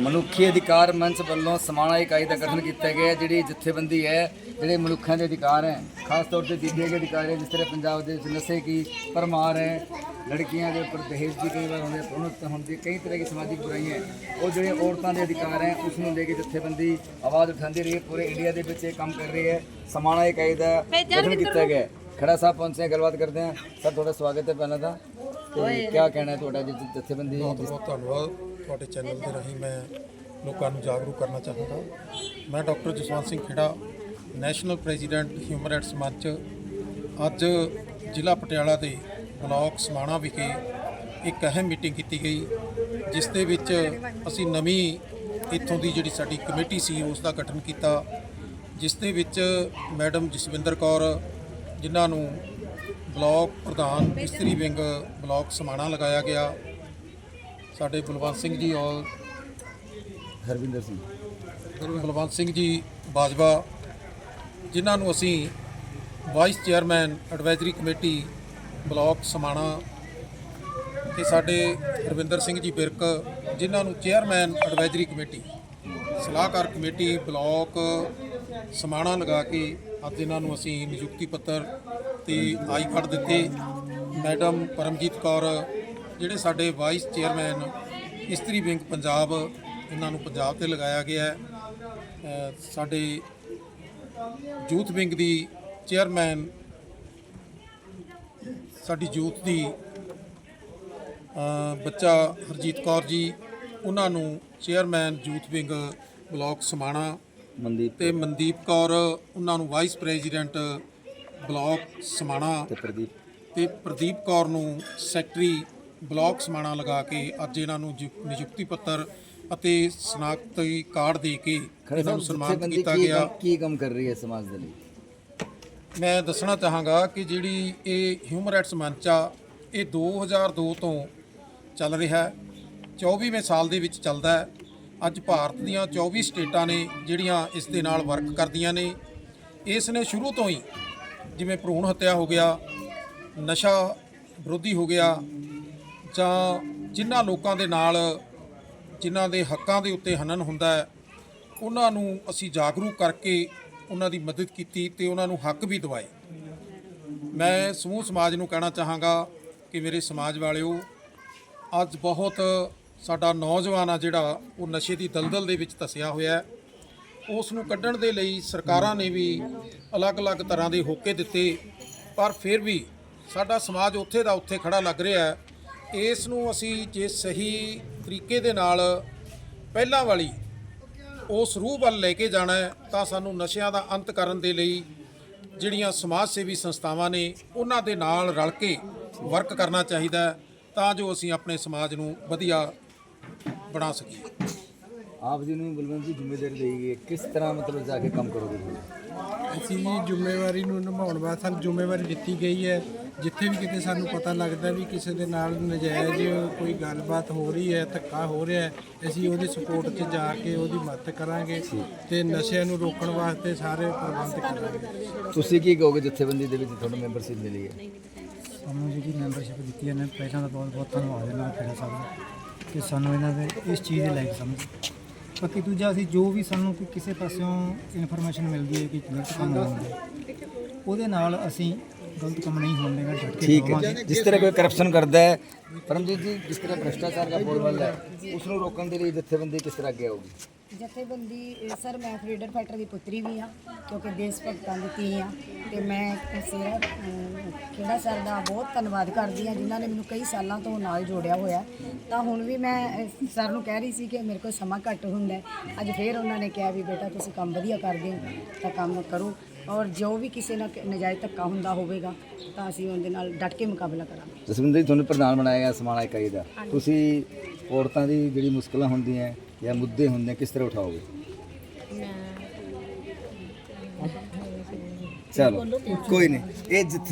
ਮਨੁੱਖੀ ਅਧਿਕਾਰ ਮੰਚ ਵੱਲੋਂ ਸਮਾਣਾ ਇਕਾਈ ਦਾ ਗਠਨ ਕੀਤਾ ਗਿਆ ਹੈ, ਜਿਹੜੀ ਜਥੇਬੰਦੀ ਹੈ ਜਿਹੜੇ ਮਨੁੱਖਾਂ ਦੇ ਅਧਿਕਾਰ ਹੈ ਖਾਸ ਤੌਰ ਤੇ ਦਿੱਤੇ ਗਏ ਅਧਿਕਾਰ ਹੈ ਜਿਸ ਤਰ੍ਹਾਂ ਪੰਜਾਬ ਦੇ ਵਿੱਚ ਨਸ਼ੇ ਕੀ ਪਰਮਾਰ ਹੈ ਲੜਕੀਆਂ ਦੇ ਉੱਪਰ ਦਹੇਜ ਦੀ ਕਈ ਵਾਰ ਹੁੰਦੇ ਪ੍ਰਣਤ ਹੁੰਦੀ ਕਈ ਤਰ੍ਹਾਂ ਦੀ ਸਮਾਜਿਕ ਬੁਰਾਈਆਂ ਹੈ। ਉਹ ਜਿਹੜੇ ਔਰਤਾਂ ਦੇ ਅਧਿਕਾਰ ਹੈ ਉਸ ਨੂੰ ਲੈ ਕੇ ਜਥੇਬੰਦੀ ਆਵਾਜ਼ ਉਠਾਉਂਦੀ ਰਹੀ ਹੈ ਪੂਰੇ ਇੰਡੀਆ ਦੇ ਵਿੱਚ ਇਹ ਕੰਮ ਕਰ ਰਹੀ ਹੈ ਸਮਾਣਾ ਇਕਾਈ ਦਾ ਗਠਨ ਕੀਤਾ ਗਿਆ ਹੈ। ਖੜਾ ਸਾਹਿਬ ਪਹੁੰਚੇ ਹਾਂ, ਗੱਲਬਾਤ ਕਰਦੇ ਹਾਂ। ਸਰ ਤੁਹਾਡਾ ਸਵਾਗਤ ਹੈ ਪਹਿਲਾਂ ਤਾਂ। ਤੇ ਕੀ ਕਹਿਣਾ ਹੈ ਤੁਹਾਡਾ ਜਥੇਬੰਦੀ ਬਹੁਤ ਬਹੁਤ ਧੰਨਵਾਦ। ਤੁਹਾਡੇ ਚੈਨਲ ਦੇ ਰਾਹੀਂ ਮੈਂ ਲੋਕਾਂ ਨੂੰ ਜਾਗਰੂਕ ਕਰਨਾ ਚਾਹਾਂਗਾ। ਮੈਂ doctor Jaswant Singh Khera, national president human rights Manch, ਅੱਜ ਜ਼ਿਲ੍ਹਾ ਪਟਿਆਲਾ ਦੇ ਬਲਾਕ ਸਮਾਣਾ ਵਿਖੇ ਇੱਕ ਅਹਿਮ ਮੀਟਿੰਗ ਕੀਤੀ ਗਈ, ਜਿਸ ਦੇ ਵਿੱਚ ਅਸੀਂ ਨਵੀਂ ਇੱਥੋਂ ਦੀ ਜਿਹੜੀ ਸਾਡੀ ਕਮੇਟੀ ਸੀ, ਉਸ ਦਾ ਗਠਨ ਕੀਤਾ, ਜਿਸ ਦੇ ਵਿੱਚ ਮੈਡਮ ਜਸਵਿੰਦਰ ਕੌਰ, ਜਿਨ੍ਹਾਂ ਨੂੰ ਬਲਾਕ ਪ੍ਰਧਾਨ ਇਸਤਰੀ ਵਿੰਗ ਬਲਾਕ ਸਮਾਣਾ ਲਗਾਇਆ ਗਿਆ ਸਾਡੇ ਬਲਵੰਤ ਸਿੰਘ ਜੀ ਔਰ ਹਰਵਿੰਦਰ ਸਿੰਘ। ਬਲਵੰਤ ਸਿੰਘ ਜੀ ਬਾਜਵਾ ਜਿਨ੍ਹਾਂ ਨੂੰ ਅਸੀਂ vice chairman advisory committee block Samana ਤੇ ਸਾਡੇ ਰਵਿੰਦਰ ਸਿੰਘ ਜੀ ਬਿਰਕ ਜਿਨ੍ਹਾਂ ਨੂੰ ਚੇਅਰਮੈਨ ਐਡਵਾਈਜ਼ਰੀ ਕਮੇਟੀ ਸਲਾਹਕਾਰ ਕਮੇਟੀ ਬਲਾਕ ਸਮਾਣਾ ਲਗਾ ਕੇ ਅੱਜ ਇਹਨਾਂ ਨੂੰ ਅਸੀਂ ਨਿਯੁਕਤੀ ਪੱਤਰ ਤੇ ਆਈ ਕਾਰਡ ਦਿੱਤੇ। ਮੈਡਮ ਪਰਮਜੀਤ ਕੌਰ ਜਿਹੜੇ ਸਾਡੇ ਵਾਈਸ ਚੇਅਰਮੈਨ ਇਸਤਰੀ ਵਿੰਗ ਪੰਜਾਬ ਇਹਨਾਂ ਨੂੰ ਪੰਜਾਬ ਤੇ ਲਗਾਇਆ ਗਿਆ ਹੈ। ਸਾਡੇ ਯੂਥ ਵਿੰਗ ਦੀ ਚੇਅਰਮੈਨ ਸਾਡੀ ਯੂਥ ਦੀ ਬੱਚਾ ਹਰਜੀਤ ਕੌਰ ਜੀ ਉਹਨਾਂ ਨੂੰ chairman youth wing block Samana Mandeep ਤੇ ਮਨਦੀਪ ਕੌਰ ਉਹਨਾਂ ਨੂੰ ਵਾਈਸ ਪ੍ਰੈਜ਼ੀਡੈਂਟ ਬਲਾਕ ਸਮਾਣਾ ਤੇ ਪ੍ਰਦੀਪ। ਤੇ ਪ੍ਰਦੀਪ ਕੌਰ ਨੂੰ ਸੈਕਟਰੀ ਬਲਾਕ ਸਮਾਣਾ ਲਗਾ ਕੇ ਅੱਜ ਇਹਨਾਂ ਨੂੰ ਨਿਯੁ- ਨਿਯੁਕਤੀ ਪੱਤਰ ਅਤੇ ਸਨਾਖਤੀ ਕਾਰਡ ਦੇ ਕੇ ਇਹਨਾਂ ਨੂੰ ਸਨਮਾਨਿਤ ਜਥੇਬੰਦੀ ਕੀਤਾ ਕੀ ਗਿਆ। ਕੰਮ- ਕੀ ਕੰਮ ਕਰ ਰਹੀ ਹੈ ਸਮਾਜ ਦੇ ਲਈ? ਮੈਂ ਦੱਸਣਾ ਚਾਹਾਂਗਾ ਕਿ ਜਿਹੜੀ ਇਹ ਹਿਊਮਨ ਰਾਈਟਸ ਮੰਚ ਆ ਇਹ 2002 ਤੋਂ ਚੱਲ ਰਿਹਾ ਹੈ 24ਵੇਂ ਸਾਲ ਦੇ ਵਿੱਚ ਚੱਲਦਾ ਹੈ। ਅੱਜ ਭਾਰਤ ਦੀਆਂ 24 ਸਟੇਟਾਂ ਨੇ ਜਿਹੜੀਆਂ ਇਸ ਦੇ ਨਾਲ ਵਰਕ ਕਰਦੀਆਂ ਨੇ ਇਸ ਨੇ ਸ਼ੁਰੂ ਤੋਂ ਹੀ ਜਿਵੇਂ ਭਰੂਣ ਹੱਤਿਆ ਹੋ ਗਿਆ ਨਸ਼ਾ ਵਿਰੋਧੀ ਹੋ ਗਿਆ ਜਾਂ ਜਿਨ੍ਹਾਂ ਲੋਕਾਂ ਦੇ ਨਾਲ, ਜਿਨ੍ਹਾਂ ਦੇ ਹੱਕਾਂ ਦੇ ਉੱਤੇ ਹਨਨ ਹੁੰਦਾ ਹੈ, ਉਹਨਾਂ ਨੂੰ ਅਸੀਂ ਜਾਗਰੂਕ ਕਰਕੇ ਉਹਨਾਂ ਦੀ ਮਦਦ ਕੀਤੀ ਤੇ ਉਹਨਾਂ ਨੂੰ ਹੱਕ ਵੀ ਦਿਵਾਏ। ਮੈਂ ਸਮੂਹ ਸਮਾਜ ਨੂੰ ਕਹਿਣਾ ਚਾਹਾਂਗਾ ਕਿ ਮੇਰੇ ਸਮਾਜ ਵਾਲਿਓ, ਅੱਜ ਬਹੁਤ ਸਾਡਾ ਨੌਜਵਾਨ ਆ ਜਿਹੜਾ ਉਹ ਨਸ਼ੇ ਦੀ ਦਲਦਲ ਦੇ ਵਿੱਚ ਧਸਿਆ ਹੋਇਆ ਹੈ। ਉਸ ਨੂੰ ਕੱਢਣ ਦੇ ਲਈ ਸਰਕਾਰਾਂ ਨੇ ਵੀ ਅਲੱਗ-ਅਲੱਗ ਤਰ੍ਹਾਂ ਦੇ ਹੋਕੇ ਦਿੱਤੇ, ਪਰ ਫਿਰ ਵੀ ਸਾਡਾ ਸਮਾਜ ਉੱਥੇ ਦਾ ਉੱਥੇ ਖੜਾ ਲੱਗ ਰਿਹਾ ਹੈ ਇਸ ਨੂੰ ਅਸੀਂ ਜੇ ਸਹੀ ਤਰੀਕੇ ਦੇ ਨਾਲ ਪਹਿਲਾਂ ਵਾਲੀ ਉਸ ਰੂਹ ਵੱਲ ਲੈ ਕੇ ਜਾਣਾ ਹੈ ਤਾਂ ਸਾਨੂੰ ਨਸ਼ਿਆਂ ਦਾ ਅੰਤ ਕਰਨ ਦੇ ਲਈ ਜਿਹੜੀਆਂ ਸਮਾਜ ਸੇਵੀ ਸੰਸਥਾਵਾਂ ਨੇ ਉਹਨਾਂ ਦੇ ਨਾਲ ਰਲ ਕੇ ਵਰਕ ਕਰਨਾ ਚਾਹੀਦਾ ਤਾਂ ਜੋ ਅਸੀਂ ਆਪਣੇ ਸਮਾਜ ਨੂੰ ਵਧੀਆ ਬਣਾ ਸਕੀਏ। ਆਪ ਜੀ ਨੂੰ ਬਲਵੰਤ ਜੀ ਜ਼ਿੰਮੇਵਾਰੀ ਦੇਈ ਗਈ ਹੈ ਕਿਸ ਤਰ੍ਹਾਂ ਮਤਲਬ ਜਾ ਕੇ ਕੰਮ ਕਰੋਗੇ ਤੁਸੀਂ? ਅਸੀਂ ਜ਼ਿੰਮੇਵਾਰੀ ਨੂੰ ਨਿਭਾਉਣ ਵਾਸਤੇ ਸਾਨੂੰ ਜ਼ਿੰਮੇਵਾਰੀ ਦਿੱਤੀ ਗਈ ਹੈ ਜਿੱਥੇ ਵੀ ਕਿਤੇ ਸਾਨੂੰ ਪਤਾ ਲੱਗਦਾ ਵੀ ਕਿਸੇ ਦੇ ਨਾਲ ਨਜਾਇਜ਼ ਕੋਈ ਗੱਲਬਾਤ ਹੋ ਰਹੀ ਹੈ ਧੱਕਾ ਹੋ ਰਿਹਾ ਹੈ ਅਸੀਂ ਉਹਦੀ ਸਪੋਰਟ 'ਚ ਜਾ ਕੇ ਉਹਦੀ ਮਦਦ ਕਰਾਂਗੇ ਤੇ ਨਸ਼ਿਆਂ ਨੂੰ ਰੋਕਣ ਵਾਸਤੇ ਸਾਰੇ ਪ੍ਰਬੰਧ ਕਰਾਂਗੇ। ਤੁਸੀਂ ਕੀ ਕਹੋਗੇ ਜਥੇਬੰਦੀ ਦੇ ਵਿੱਚ ਤੁਹਾਨੂੰ ਮੈਂਬਰਸ਼ਿਪ ਮਿਲੀ ਹੈ ਸਾਨੂੰ ਜਿਹੜੀ ਮੈਂਬਰਸ਼ਿਪ ਦਿੱਤੀ ਹੈ ਨੇ ਪਹਿਲਾਂ ਤਾਂ ਬਹੁਤ ਬਹੁਤ ਧੰਨਵਾਦ ਇਹਨਾਂ ਦਾ ਖੇੜਾ ਸਾਹਿਬ ਦਾ ਕਿ ਸਾਨੂੰ ਇਹਨਾਂ ਦੇ ਇਸ ਚੀਜ਼ ਦੇ ਲਾਇਕ ਸਮਝ। ਬਾਕੀ ਦੂਜਾ ਅਸੀਂ ਜੋ ਵੀ ਸਾਨੂੰ ਕੋਈ ਕਿਸੇ ਪਾਸਿਓਂ ਇਨਫੋਰਮੇਸ਼ਨ ਮਿਲਦੀ ਹੈ ਕਿ ਗਲਤ ਕੰਮ ਹੋ ਰਿਹਾ ਉਹਦੇ ਨਾਲ ਅਸੀਂ ਗਲਤ ਕੰਮ ਨਹੀਂ ਹੋਣ ਦੇਣਾ ਡਟ ਕੇ ਠੀਕ ਹੈ। ਜਿਸ ਤਰ੍ਹਾਂ ਕੋਈ ਕਰਪਸ਼ਨ ਕਰਦਾ ਹੈ ਪਰਮਜੀਤ ਜੀ ਜਿਸ ਤਰ੍ਹਾਂ ਭ੍ਰਿਸ਼ਟਾਚਾਰ ਦਾ ਬੋਲਬਾਲਾ ਹੈ ਉਸ ਨੂੰ ਰੋਕਣ ਦੇ ਲਈ ਜਥੇਬੰਦੀ ਕਿਸ ਤਰ੍ਹਾਂ ਅੱਗੇ ਆਊਗੀ ਜਥੇਬੰਦੀ ਸਰ ਮੈਂ ਫਰੀਡਰ ਫਾਈਟਰ ਦੀ ਪੁੱਤਰੀ ਵੀ ਹਾਂ ਕਿਉਂਕਿ ਦੇਸ਼ ਭਗਤਾਂ ਦੀ ਧੀ ਹਾਂ ਤੇ ਮੈਂ ਸੇਰਾ ਖੇੜਾ ਸਰ ਦਾ ਬਹੁਤ ਧੰਨਵਾਦ ਕਰਦੀ ਹਾਂ ਜਿਨ੍ਹਾਂ ਨੇ ਮੈਨੂੰ ਕਈ ਸਾਲਾਂ ਤੋਂ ਨਾਲ ਜੋੜਿਆ ਹੋਇਆ ਤਾਂ ਹੁਣ ਵੀ ਮੈਂ ਅਹ, ਸਰ ਨੂੰ ਕਹਿ ਰਹੀ ਸੀ ਕਿ ਮੇਰੇ ਕੋਲ ਸਮਾਂ ਘੱਟ ਹੁੰਦਾ ਹੈ। ਅੱਜ ਫੇਰ ਉਹਨਾਂ ਨੇ ਕਿਹਾ ਵੀ ਬੇਟਾ ਤੁਸੀਂ ਕੰਮ ਵਧੀਆ ਕਰਦੇ ਹੋ ਤਾਂ ਕੰਮ ਕਰੋ ਔਰ ਜੋ ਵੀ ਕਿਸੇ ਨਾਲ ਨਜਾਇਜ਼ ਧੱਕਾ ਹੁੰਦਾ ਹੋਵੇਗਾ ਤਾਂ ਅਸੀਂ ਉਹਦੇ ਨਾਲ ਡਟ ਕੇ ਮੁਕਾਬਲਾ ਕਰਾਂਗੇ। ਜਸਵਿੰਦਰ ਜੀ ਤੁਹਾਨੂੰ ਪ੍ਰਧਾਨ ਬਣਾਇਆ ਗਿਆ ਸਮਾਣਾ ਇਕਾਈ ਦਾ। ਤੁਸੀਂ ਔਰਤਾਂ ਦੀ ਜਿਹੜੀ ਮੁਸ਼ਕਲਾਂ ਹੁੰਦੀਆਂ ਜਾਂ ਮੁੱਦੇ ਹੁੰਦੇ ਕਿਸ ਤਰ੍ਹਾਂ ਉਠਾਓਗੇ? ਚਲੋ ਕੋਈ ਨਹੀਂ। ਇਹ ਜਿੱਥੇ